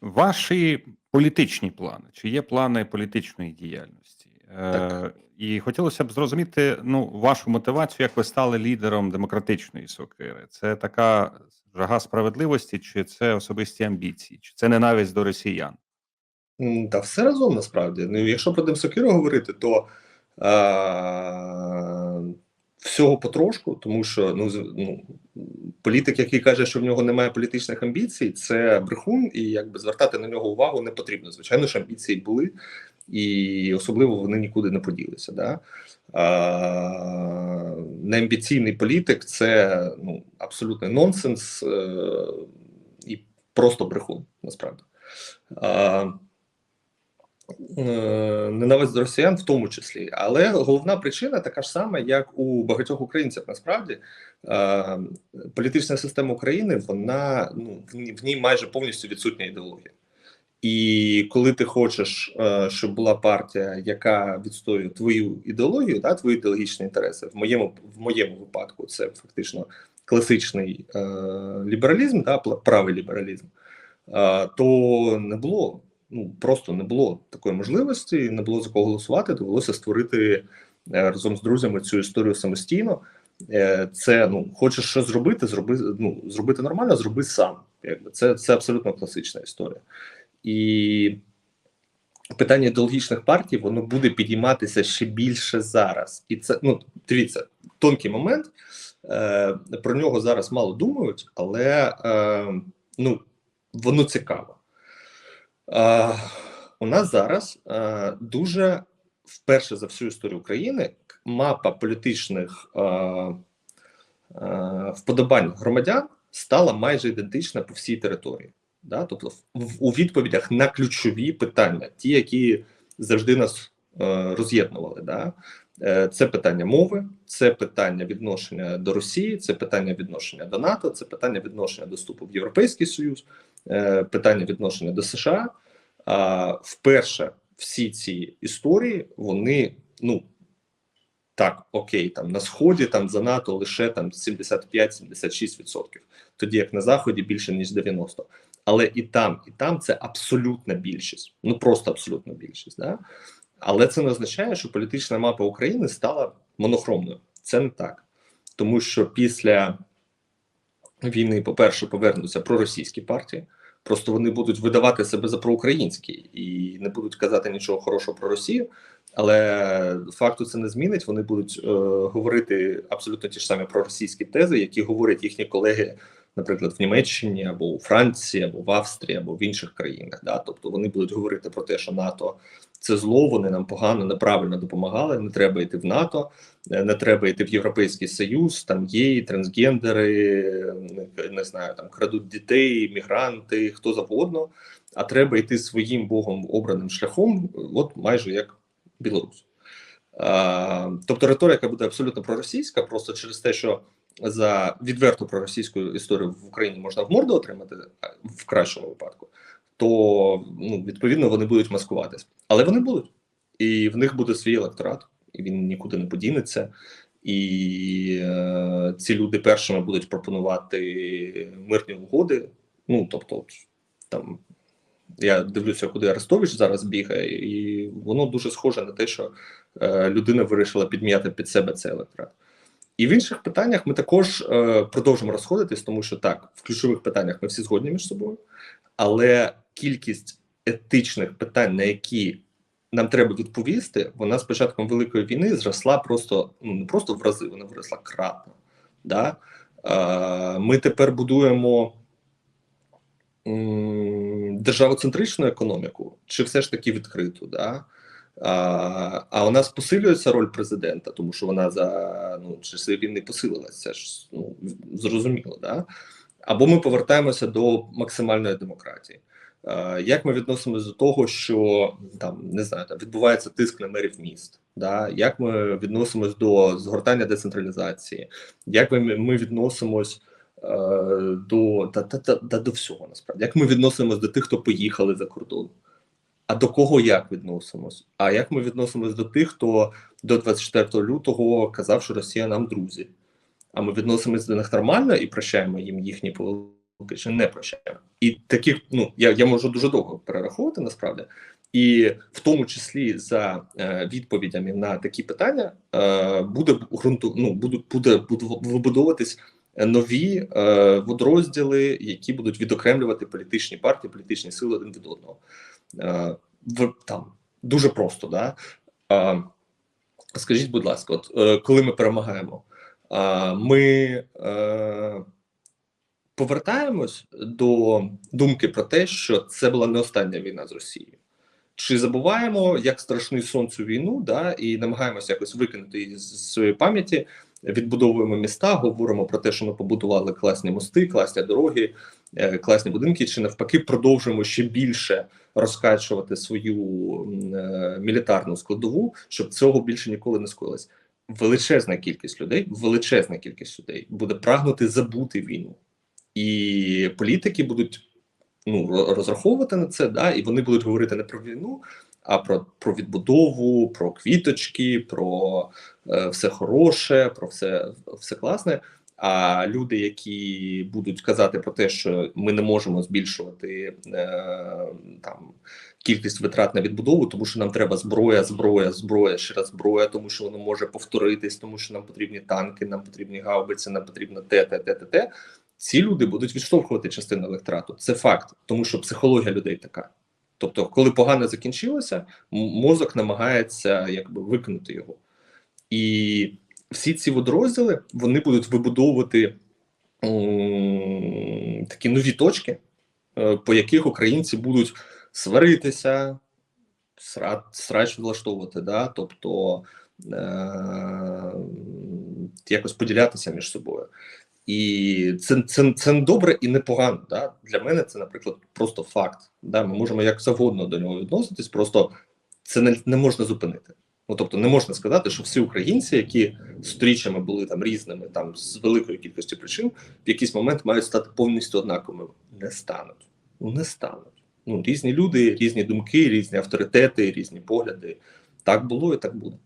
Ваші політичні плани. Чи є плани політичної діяльності? Так. Е, і хотілося б зрозуміти ну, вашу мотивацію, як ви стали лідером демократичної сокири. Це така жага справедливості, чи це особисті амбіції, чи це ненависть до росіян? Та все разом насправді. Ну, якщо про Демсокиру говорити, то а, всього потрошку, тому що ну, ну, політик, який каже, що в нього немає політичних амбіцій, це брехун, і якби звертати на нього увагу не потрібно. Звичайно, що амбіції були, і особливо вони нікуди не поділися. Да? А, неамбіційний політик це ну, абсолютний нонсенс е, і просто брехун, насправді. А, ненависть до росіян в тому числі. Але головна причина така ж сама, як у багатьох українців. Насправді е, політична система України, вона ну в ній, майже повністю відсутня ідеологія. І коли ти хочеш, е, щоб була партія, яка відстоює твою ідеологію, да, твої ідеологічні інтереси, в моєму в моєму випадку це фактично класичний е, лібералізм, да, правий лібералізм, е, то не було ну просто не було такої можливості, не було за кого голосувати. Довелося створити е, разом з друзями цю історію самостійно. Е, Це ну хочеш щось зробити, зроби ну зробити нормально, зроби сам. Якби це, це абсолютно класична історія. І питання ідеологічних партій воно буде підійматися ще більше зараз. І це ну дивіться, тонкий момент. Е, Про нього зараз мало думають, але ну воно цікаво. У нас зараз дуже вперше за всю історію України мапа політичних вподобань громадян стала майже ідентична по всій території. Да? Тобто, у відповідях на ключові питання, ті, які завжди нас е, роз'єднували. Да? Е, Це питання мови, це питання відношення до Росії, це питання відношення до НАТО, це питання відношення до вступу в Європейський Союз, е, питання відношення до США. Вперше всі ці історії вони ну так, окей, там на сході там за НАТО лише там 75-76%, тоді як на заході більше ніж 90%. Але і там, і там це абсолютна більшість, ну просто абсолютна більшість. Да? Але це не означає, що політична мапа України стала монохромною. Це не так, тому що після війни, по-перше, повернуться проросійські партії. Просто вони будуть видавати себе за проукраїнські і не будуть казати нічого хорошого про Росію. Але факту це не змінить. Вони будуть е, говорити абсолютно ті ж самі проросійські тези, які говорять їхні колеги, наприклад, в Німеччині або у Франції, або в Австрії, або в інших країнах. Да? Тобто вони будуть говорити про те, що НАТО це зло, вони нам погано, неправильно допомагали. Не треба йти в НАТО, е, не треба йти в Європейський Союз. Там є трансгендери, не, знаю, там крадуть дітей, мігранти, хто завгодно. А треба йти своїм богом обраним шляхом, от майже як Білорусь. А, тобто риторика буде абсолютно проросійська, просто через те, що за відверту проросійську історію в Україні можна в морду отримати в кращому випадку, то ну, відповідно вони будуть маскуватись. Але вони будуть, і в них буде свій електорат, і він нікуди не подінеться. І е, ці люди першими будуть пропонувати мирні угоди. Ну тобто, там я дивлюся, куди Арестович зараз бігає, і воно дуже схоже на те, що е, людина вирішила підм'яти під себе цей електорат. І в інших питаннях ми також е, продовжимо розходитись, тому що так, в ключових питаннях ми всі згодні між собою, але кількість етичних питань, на які нам треба відповісти, вона з початком великої війни зросла просто ну не просто в рази, вона виросла кратно. Да? Е, ми тепер будуємо державоцентричну економіку, чи все ж таки відкриту? Да? А, у нас посилюється роль президента, тому що вона за ну часи війни посилилася, це ж ну зрозуміло, да? Або ми повертаємося до максимальної демократії. Як ми відносимося до того, що там не знаю, там відбувається тиск на мерів міст? Да? Як ми відносимось до згортання децентралізації? Як ми, ми відносимось е, до та, та, та, та до всього насправді? Як ми відносимось до тих, хто поїхали за кордон? А до кого як відносимось? А як ми відносимось до тих, хто до 24 лютого казав, що Росія нам друзі? А ми відносимось до них нормально і прощаємо їм їхні помилки, чи не прощаємо? І таких, ну я, я можу дуже довго перераховувати насправді, і в тому числі за е, відповідями на такі питання е, буде ґрунту, ну буде, буде, вибудовуватись нові е, водорозділи, які будуть відокремлювати політичні партії, політичні сили один від одного. Е, там дуже просто, да. Скажіть, будь ласка, от е, коли ми перемагаємо, ми е, повертаємось до думки про те, що це була не остання війна з Росією. Чи забуваємо як страшний сон цю війну, да, і намагаємося якось викинути її з своєї пам'яті, відбудовуємо міста, говоримо про те, що ми побудували класні мости, класні дороги, е, класні будинки, чи навпаки продовжуємо ще більше розкачувати свою е, мілітарну складову, щоб цього більше ніколи не скоїлось. Величезна кількість людей, величезна кількість людей буде прагнути забути війну, і політики будуть ну розраховувати на це, да, і вони будуть говорити не про війну, а про, про відбудову, про квіточки, про е, все хороше, про все, все класне. А люди, які будуть казати про те, що ми не можемо збільшувати е, там кількість витрат на відбудову, тому що нам треба зброя, зброя, зброя, ще раз зброя, тому що воно може повторитись, тому що нам потрібні танки, нам потрібні гаубиці, нам потрібно те, те, те, те, те. Ці люди будуть відштовхувати частину електорату. Це факт, тому що психологія людей така. Тобто, коли погано закінчилося, мозок намагається якби викинути його. І всі ці водорозділи вони будуть вибудовувати такі нові точки, е, по яких українці будуть сваритися, сра, срач влаштовувати, да? тобто е, якось поділятися між собою. І це, це, це не добре і не погано. Да? Для мене це, наприклад, просто факт. Да? Ми можемо як завгодно до нього відноситись, просто це не, не можна зупинити. Ну тобто, не можна сказати, що всі українці, які сторіччями були там різними, там з великої кількості причин, в якийсь момент мають стати повністю однаковими. Не стануть. Ну не стануть. Ну різні люди, різні думки, різні авторитети, різні погляди. Так було і так буде.